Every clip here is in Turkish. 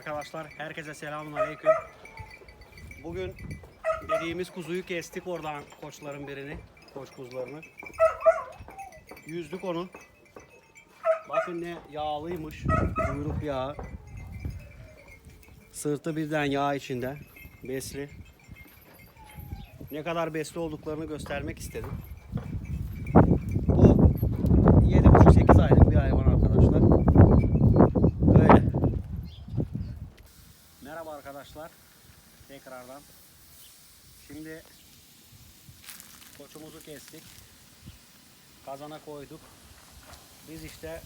arkadaşlar. Herkese selamun aleyküm. Bugün dediğimiz kuzuyu kestik oradan koçların birini. Koç kuzularını. Yüzdük onu. Bakın ne yağlıymış. Kuyruk yağı. Sırtı birden yağ içinde. Besli. Ne kadar besli olduklarını göstermek istedim. Bu 7,5-8 aylık bir hayvan arkadaşlar. Böyle. Merhaba arkadaşlar. Tekrardan. Şimdi koçumuzu kestik. Kazana koyduk. Biz işte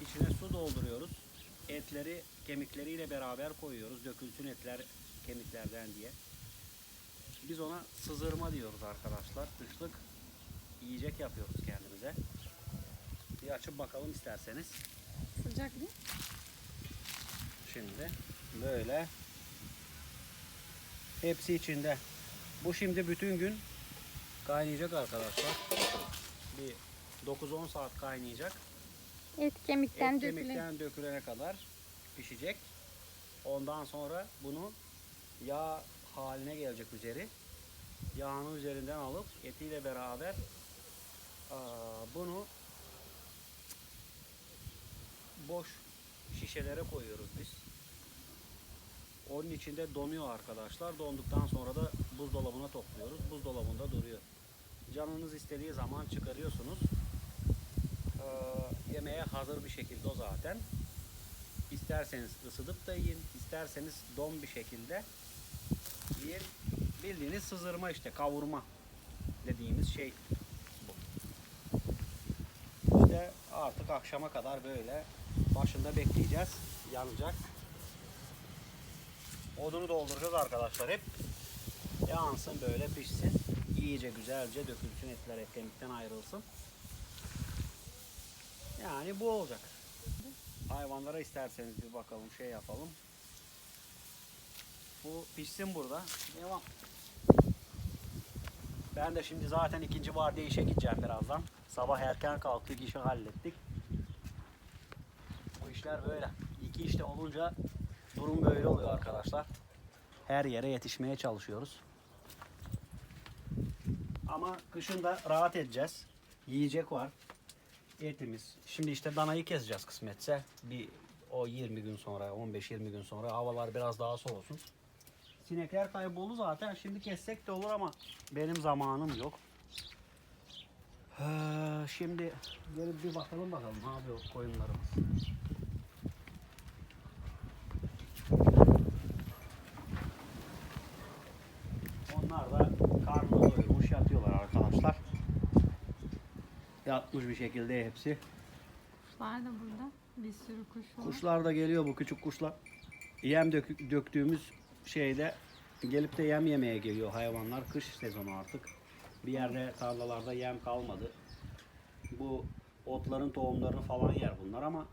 içine su dolduruyoruz. Etleri kemikleriyle beraber koyuyoruz. Dökülsün etler kemiklerden diye. Biz ona sızırma diyoruz arkadaşlar. Dışlık yiyecek yapıyoruz kendimize. Bir açıp bakalım isterseniz. Sıcak mı? Şimdi böyle hepsi içinde. Bu şimdi bütün gün kaynayacak arkadaşlar. Bir 9-10 saat kaynayacak. Et kemikten Et dökülen. kemikten dökülene kadar pişecek. Ondan sonra bunu yağ haline gelecek üzeri. Yağını üzerinden alıp etiyle beraber bunu boş şişelere koyuyoruz biz. Onun içinde donuyor arkadaşlar. Donduktan sonra da buzdolabına topluyoruz. Buzdolabında duruyor. Canınız istediği zaman çıkarıyorsunuz. Ee, yemeğe hazır bir şekilde o zaten. İsterseniz ısıtıp da yiyin, isterseniz don bir şekilde yiyin. Bildiğiniz sızırma işte, kavurma dediğimiz şey bu. İşte artık akşama kadar böyle başında bekleyeceğiz. Yanacak. Odunu dolduracağız arkadaşlar hep. Yansın böyle pişsin. İyice güzelce dökülsün etler hep kemikten ayrılsın. Yani bu olacak. Hayvanlara isterseniz bir bakalım şey yapalım. Bu pişsin burada. Devam. Ben de şimdi zaten ikinci vardiya işe gideceğim birazdan. Sabah erken kalktık işi hallettik. Bu işler böyle. İki işte olunca durum böyle oluyor arkadaşlar. Her yere yetişmeye çalışıyoruz. Ama kışın da rahat edeceğiz. Yiyecek var. Etimiz. Şimdi işte danayı keseceğiz kısmetse. Bir o 20 gün sonra, 15-20 gün sonra havalar biraz daha soğusun. Sinekler kayboldu zaten. Şimdi kessek de olur ama benim zamanım yok. Ha, Şimdi gelip bir bakalım bakalım ne yapıyor koyunlarımız. Onlar da karnını doyurmuş yatıyorlar arkadaşlar. Yatmış bir şekilde hepsi. Kuşlar da burada. Bir sürü kuş var. Kuşlar da geliyor bu küçük kuşlar. Yem dök- döktüğümüz şeyde gelip de yem yemeye geliyor hayvanlar. Kış sezonu artık. Bir yerde tarlalarda yem kalmadı. Bu otların tohumlarını falan yer bunlar ama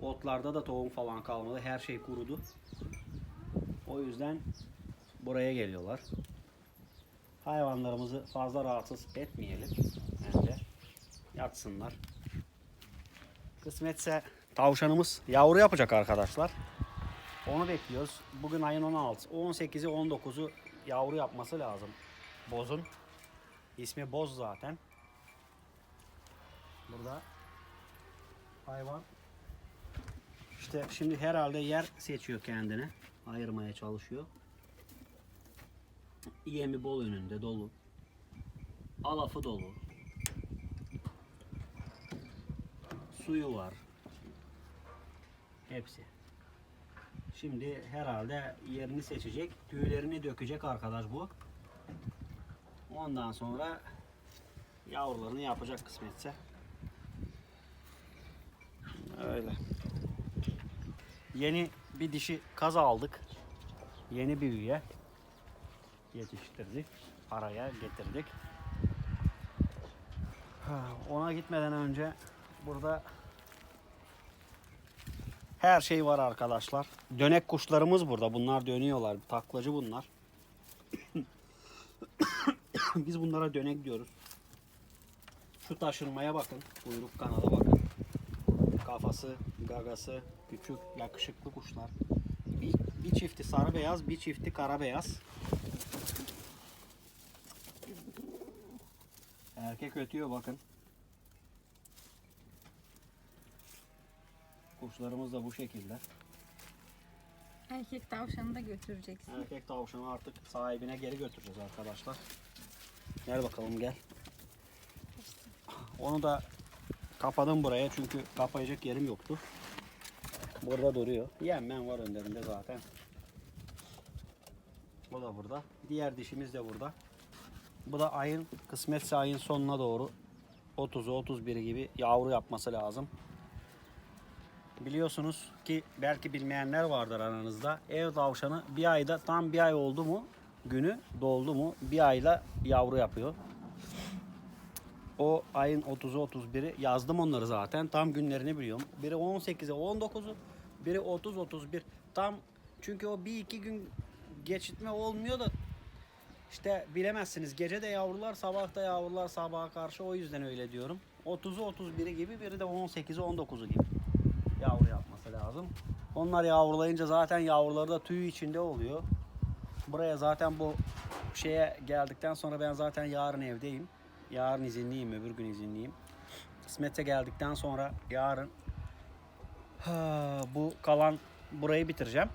otlarda da tohum falan kalmadı. Her şey kurudu. O yüzden buraya geliyorlar. Hayvanlarımızı fazla rahatsız etmeyelim. Yatsınlar. Kısmetse tavşanımız yavru yapacak arkadaşlar. Onu bekliyoruz. Bugün ayın 16. 18'i 19'u yavru yapması lazım. Bozun. İsmi Boz zaten. Burada hayvan işte şimdi herhalde yer seçiyor kendine. Ayırmaya çalışıyor. Yemi bol önünde dolu. Alafı dolu. Suyu var. Hepsi. Şimdi herhalde yerini seçecek. Tüylerini dökecek arkadaş bu. Ondan sonra yavrularını yapacak kısmetse. Öyle. Yeni bir dişi kaz aldık. Yeni bir üye. Yetiştirdik. Araya getirdik. Ona gitmeden önce burada her şey var arkadaşlar. Dönek kuşlarımız burada. Bunlar dönüyorlar. Taklacı bunlar. Biz bunlara dönek diyoruz. Şu taşınmaya bakın. Kuyruk kanada bakın. Kafası, gagası küçük, yakışıklı kuşlar. Bir, bir çifti sarı beyaz, bir çifti kara beyaz. Erkek ötüyor bakın. Kuşlarımız da bu şekilde. Erkek tavşanı da götüreceksin. Erkek tavşanı artık sahibine geri götüreceğiz arkadaşlar. Gel bakalım gel. Onu da kapadım buraya çünkü kapayacak yerim yoktu. Burada duruyor. Yemmen var önlerinde zaten. O da burada. Diğer dişimiz de burada. Bu da ayın kısmetse ayın sonuna doğru 30'u 31'i gibi yavru yapması lazım. Biliyorsunuz ki belki bilmeyenler vardır aranızda. Ev tavşanı bir ayda tam bir ay oldu mu günü doldu mu bir ayla yavru yapıyor. O ayın 30'u 31'i yazdım onları zaten. Tam günlerini biliyorum. Biri 18'e 19'u, biri 30 31. Tam çünkü o bir iki gün geçitme olmuyor da işte bilemezsiniz. Gece de yavrular, sabah da yavrular sabaha karşı o yüzden öyle diyorum. 30'u 31'i gibi, biri de 18'i 19'u gibi yavru yapması lazım. Onlar yavrulayınca zaten yavruları da tüy içinde oluyor. Buraya zaten bu şeye geldikten sonra ben zaten yarın evdeyim. Yarın izinliyim, öbür gün izinliyim. Kısmetse geldikten sonra yarın ha, bu kalan burayı bitireceğim.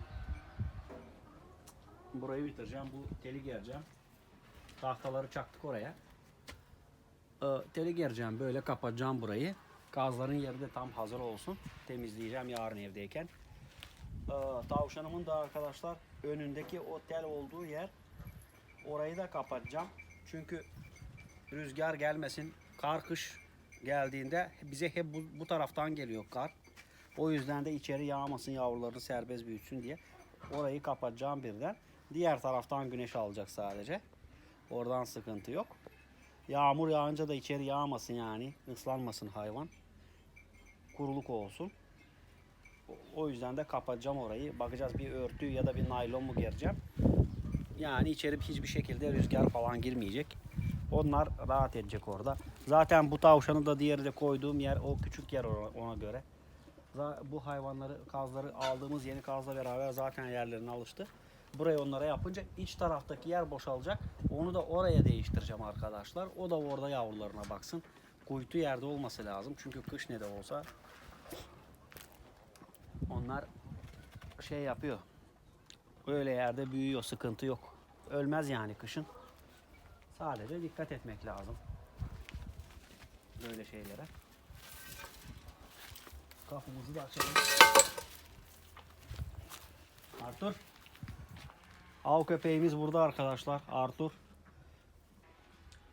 Burayı bitireceğim. Bu teli gereceğim. Tahtaları çaktık oraya. Ee, teli gereceğim. Böyle kapatacağım burayı. Gazların yeri de tam hazır olsun. Temizleyeceğim yarın evdeyken. Ee, tavşanımın da arkadaşlar önündeki o tel olduğu yer orayı da kapatacağım. Çünkü rüzgar gelmesin. Kar kış geldiğinde bize hep bu, bu taraftan geliyor kar. O yüzden de içeri yağmasın yavrularını serbest büyütsün diye orayı kapatacağım birden. Diğer taraftan güneş alacak sadece. Oradan sıkıntı yok. Yağmur yağınca da içeri yağmasın yani. ıslanmasın hayvan. Kuruluk olsun. O- yüzden de kapatacağım orayı. Bakacağız bir örtü ya da bir naylon mu gereceğim. Yani içeri hiçbir şekilde rüzgar falan girmeyecek. Onlar rahat edecek orada. Zaten bu tavşanı da diğeri de koyduğum yer o küçük yer ona- göre. Bu hayvanları, kazları aldığımız yeni kazla beraber zaten yerlerine alıştı. Burayı onlara yapınca iç taraftaki yer boşalacak. Onu da oraya değiştireceğim arkadaşlar. O da orada yavrularına baksın. Kuytu yerde olması lazım. Çünkü kış ne de olsa onlar şey yapıyor. Öyle yerde büyüyor, sıkıntı yok. Ölmez yani kışın. Sadece dikkat etmek lazım. Böyle şeylere. Kapımızı da açalım. Arthur. Av köpeğimiz burada arkadaşlar. Arthur.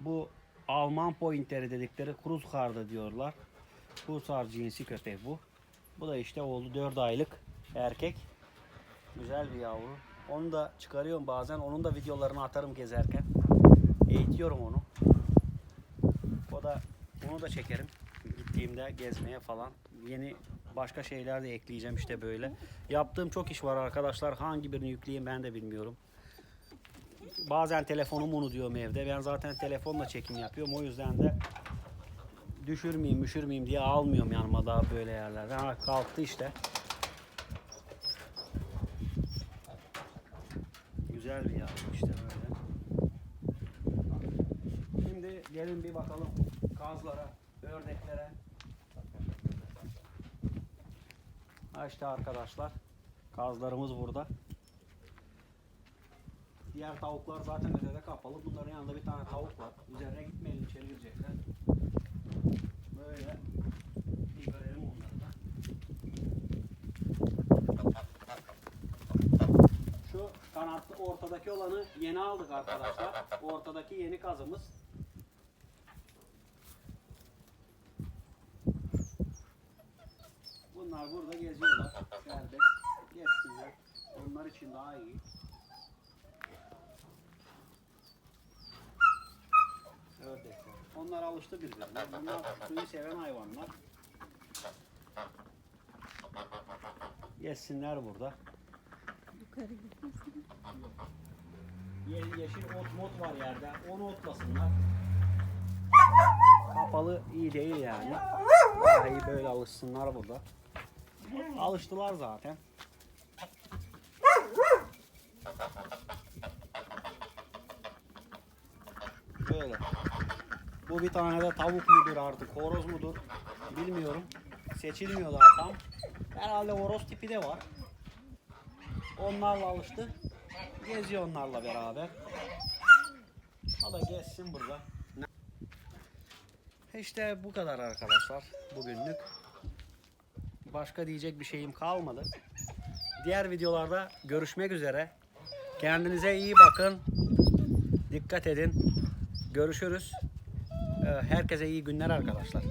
Bu Alman pointeri dedikleri Kruzhar'da diyorlar. Kruzhar cinsi köpek bu. Bu da işte oldu 4 aylık erkek. Güzel bir yavru. Onu da çıkarıyorum bazen. Onun da videolarını atarım gezerken. Eğitiyorum onu. O da onu da çekerim. Gittiğimde gezmeye falan. Yeni başka şeyler de ekleyeceğim işte böyle. Yaptığım çok iş var arkadaşlar. Hangi birini yükleyeyim ben de bilmiyorum. Bazen telefonum unutuyorum evde. Ben zaten telefonla çekim yapıyorum. O yüzden de düşürmeyeyim, müşürmeyeyim diye almıyorum yanıma daha böyle yerlerden. Ha kalktı işte. Güzel bir yavru işte böyle. Şimdi gelin bir bakalım kazlara, ördeklere. Ha işte arkadaşlar kazlarımız burada. Diğer tavuklar zaten ötede kapalı. Bunların yanında bir tane tavuk var. Üzerine gitmeyelim içeri girecekler. Böyle bir onları da. Şu kanatlı ortadaki olanı yeni aldık arkadaşlar. Ortadaki yeni kazımız. Bunlar burada geziyorlar. Serbest. Gezsinler. Onlar için daha iyi. Ördekler. Onlar alıştı birbirine. Bunlar suyu seven hayvanlar. Yesinler burada. Yukarı gitmesin. Yeşil ot mot var yerde. Onu otlasınlar. Kapalı iyi değil yani. Daha iyi böyle alışsınlar burada. Alıştılar zaten. Böyle. Bu bir tane de tavuk mudur artık, horoz mudur bilmiyorum. Seçilmiyorlar tam. Herhalde horoz tipi de var. Onlarla alıştı. Geziyor onlarla beraber. O da gezsin burada. İşte bu kadar arkadaşlar bugünlük. Başka diyecek bir şeyim kalmadı. Diğer videolarda görüşmek üzere. Kendinize iyi bakın. Dikkat edin. Görüşürüz. Ee, Herkese iyi günler arkadaşlar.